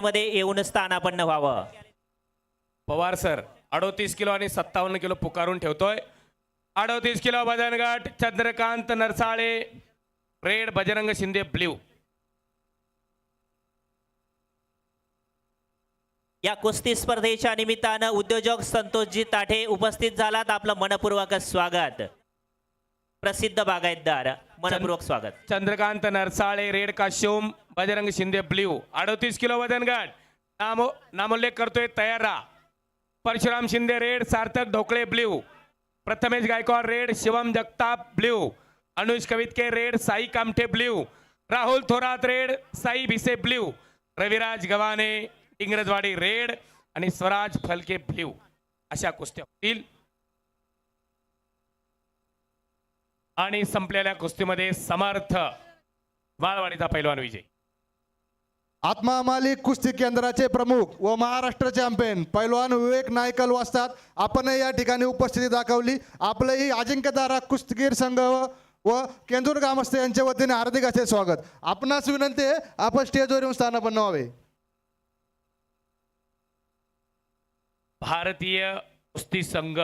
मध्ये येऊन स्थानापन्न व्हावं. पवार सर अडोतीस किलो आणि सत्तावन्न किलो पुकारून ठेवतोय. अडोतीस किलो वजन गट चंद्रकांत नरसाळे रेड बजरंग शिंदे ब्ल्यू. या कुस्ती स्पर्धेच्या निमित्तानं उद्योजक संतोषजी ताठे उपस्थित झालात. आपलं मनपूर्वक स्वागत. प्रसिद्ध बागायतदार मनपूर्वक स्वागत चंद्रकांत नरसाळे रेड काश्योम बजरंग शिंदे ब्ल्यू अडतीस किलो वजन गट नामो नामोल्लेख करतोय तयार राहा Parshuram Shinde red Sarthak Dhokale blue Prathamesh Gaikwad red Shivam Jagtap blue Anuj Kavitke red Sai Kamthe blue Rahul Thorat red Sai Bhise blue Raviraj Gavhane Ingrajwadi red आणि स्वराज फलके ब्ल्यू अशा कुस्त्या होतील आणि संपलेल्या कुस्तीमध्ये समर्थ माळवाडीचा पैलवान विजय. आत्मा मालिक कुस्ती केंद्राचे प्रमुख व महाराष्ट्र चॅम्पियन पैलवान विवेक नायकल वाचतात आपणही या ठिकाणी उपस्थिती दाखवली. आपलंही अजिंक्यतारा कुस्तीगीर संघ व व केंदूर ग्रामस्थ यांच्या वतीने हार्दिक असे स्वागत. आपणास विनंती आहे आपण स्टेजवर येऊन स्थानापन्न व्हावे भारतीय कुस्ती संघ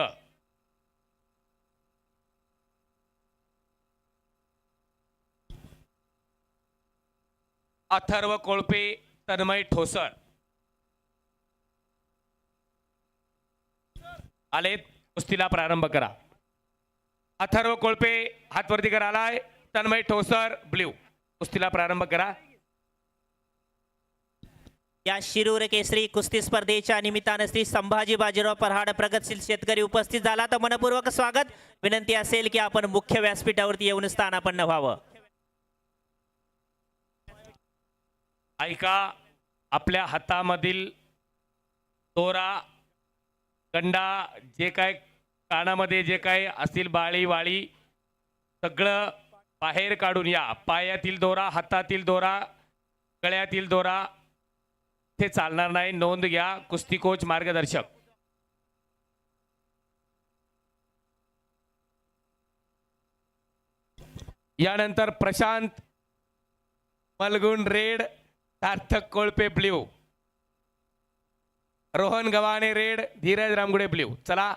अथर्व कोळपे तन्मय ठोसर आलेत कुस्तीला प्रारंभ करा. अथर्व कोळपे हातवरती करा आलाय तन्मय ठोसर ब्ल्यू. कुस्तीला प्रारंभ करा. या शिरूर केसरी कुस्ती स्पर्धेच्या निमित्तानं श्री संभाजी बाजीराव पराड प्रगतशील शेतकरी उपस्थित झाला. तर मनपूर्वक स्वागत. विनंती असेल की आपण मुख्य व्यासपीठावरती येऊन स्थानापन्न व्हावं. ऐका आपल्या हातामधील दोरा गंडा जे काय कानामध्ये जे काय असतील बाळी वाळी सगळं बाहेर काढून या. पायातील दोरा हातातील दोरा गळ्यातील दोरा ते चालणार नाही. नोंद घ्या. कुस्ती कोच मार्गदर्शक. यानंतर Prashant Malgun red Sarthak Kolpe blue. Rohan Gavhane red Dhiraj Ramgude blue. चला.